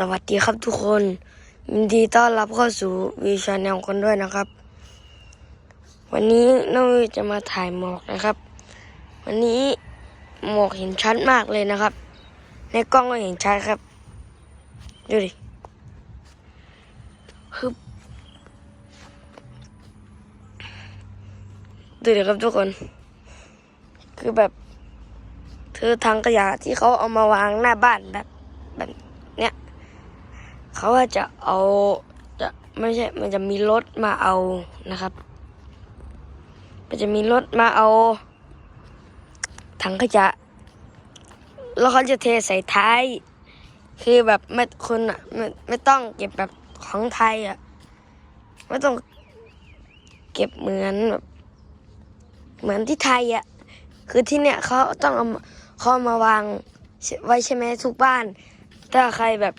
สวัสดีครับทุกคนยินดีต้อนรับเข้าสู่วีชาแนลกันด้วยนะครับ วันนี้น้องวีจะมาถ่ายหมอกนะครับ วันนี้หมอกเห็นชัดมากเลยนะครับ ในกล้องก็เห็นชัดครับ ดูดิฮึบดูดิครับทุกคน คือแบบ คือทางขยะที่เขาเอามาวางหน้าบ้านแบบแบบ เขาว่าจะเอาจะไม่ใช่ มันจะมีรถมาเอานะครับ มันจะมีรถมาเอา ถังขยะแล้วเขาจะเทใส่ท้าย คือแบบไม่คุณอะไม่ไม่ต้องเก็บแบบของไทยอะไม่ต้องเก็บเหมือนแบบเหมือนที่ไทยอะคือที่เนี่ยเขาต้องเอามาเขาเอามาวางไว้ใช่ไหมทุกบ้าน ถ้าใครแบบ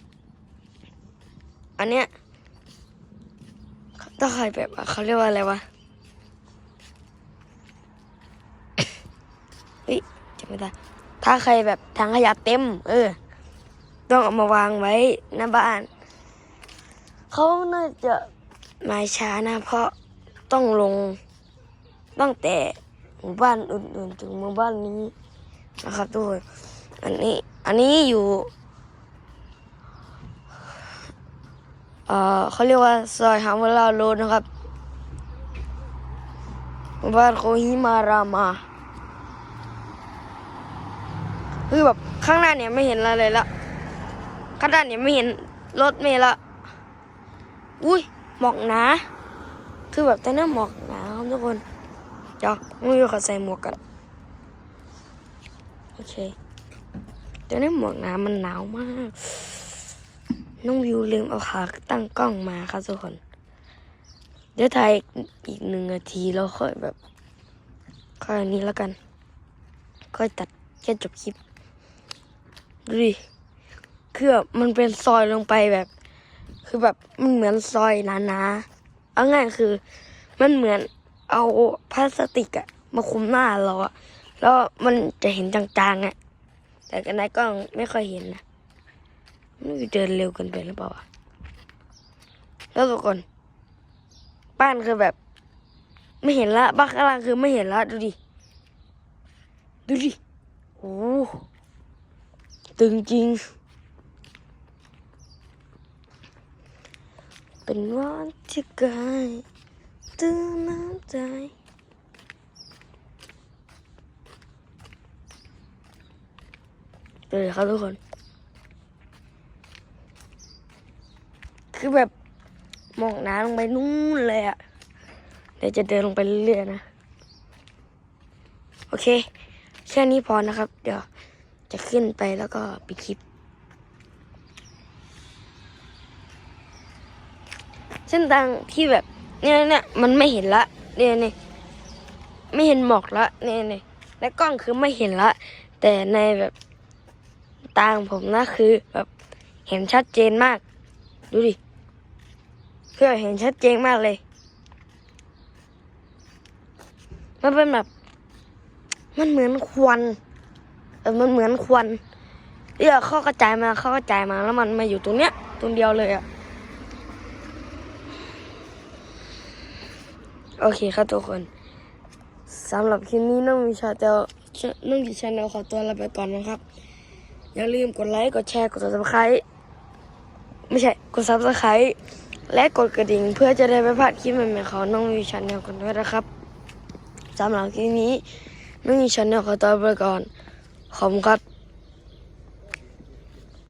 อันเนี้ยถ้าใครแบบเขาเรียกว่าอะไรวะเฮ้ยจำไม่ได้ถ้าใครแบบถังขยะเต็ม เออ ต้องเอามาวางไว้หน้าบ้าน เขาน่าจะมาช้านะ เพราะต้องลงตั้งแต่หมู่บ้านอื่นๆถึงหมู่บ้านนี้นะครับทุกคนอันนี้ อันนี้อยู่ เอ่อเขาเรียกว่าซอยฮามวลาโรดนะครับหมู่บ้านโคฮิมารามาคือแบบข้างหน้าเนี่ยไม่เห็นอะไรเลยละข้างหน้าเนี่ยไม่เห็นรถเมล์ละอุ้ยหมอกหนาคือแบบแต่หน้าหมอกหนาครับทุกคนเดี๋ยวมึงอยู่ขอใส่หมวกกันโอเคแต่หน้าหมอกหนามันหนาวมาก น้องวิวลืมเอาขาตั้งกล้องมาครับทุกคน เดี๋ยวถ่ายอีกหนึ่งนาทีแล้วค่อยแบบ ค่อยอันนี้แล้วกัน ค่อยตัดแค่จบคลิปดูดิคือแบบมันเป็นซอยลงไปแบบ คือแบบมันเหมือนซอยหนาๆเอาง่ายคือ มันเหมือนเอาพลาสติกอะมาคุมหน้าเราอะแล้วมันจะเห็นจางๆอะแต่กันในกล้องไม่ค่อยเห็นนะ นเดินเร็วเกินไปหรือเปล่าแล้วทุกคนบ้านคือแบบ ไม่เห็นละบ้านข้างล่างคือไม่เห็นละดูดิ ดูดิโอ้ตึงจริง เป็นวันที่กายตื่นน้ำใจดูดิครับทุกคน คือแบบมองน้ำลงไปนู่นเลยอะเดี๋ยวจะเดินลงไปเรื่อยๆนะ โอเค แค่นี้พอนะครับ เดี๋ยวจะขึ้นไปแล้วก็ปิดคลิป เส้นทางที่แบบเนี่ยเนี่ยมันไม่เห็นละเนี่ยเนี่ยไม่เห็นหมอกละเนี่ยเนี่ยและกล้องคือไม่เห็นละ แต่ในแบบตาของผมนะคือแบบเห็นชัดเจนมาก ดูดิ คือเห็นชัดเจนมากเลย มันเป็นแบบ มันเหมือนควันเออมันเหมือนควันเดี๋ยวเข้ากระจายมาเข้ากระจายมาแล้วมันมาอยู่ตรงเนี้ยตรงเดียวเลยอะโอเคครับทุกคนสำหรับคลิปนี้น้องวิชาจะน้องวิชาแนลขอตัวลาไปก่อนนะครับ อย่าลืมกดไลค์ กดแชร์ กด subscribe ไม่ใช่ กด subscribe และกดกระดิ่งเพื่อจะได้ไม่พลาดคลิปใหม่ๆของน้องวิชันแนลกันด้วยนะครับสำหรับคลิปนี้น้องวิชันแนลขอตัวไปก่อนขอบคุณครับ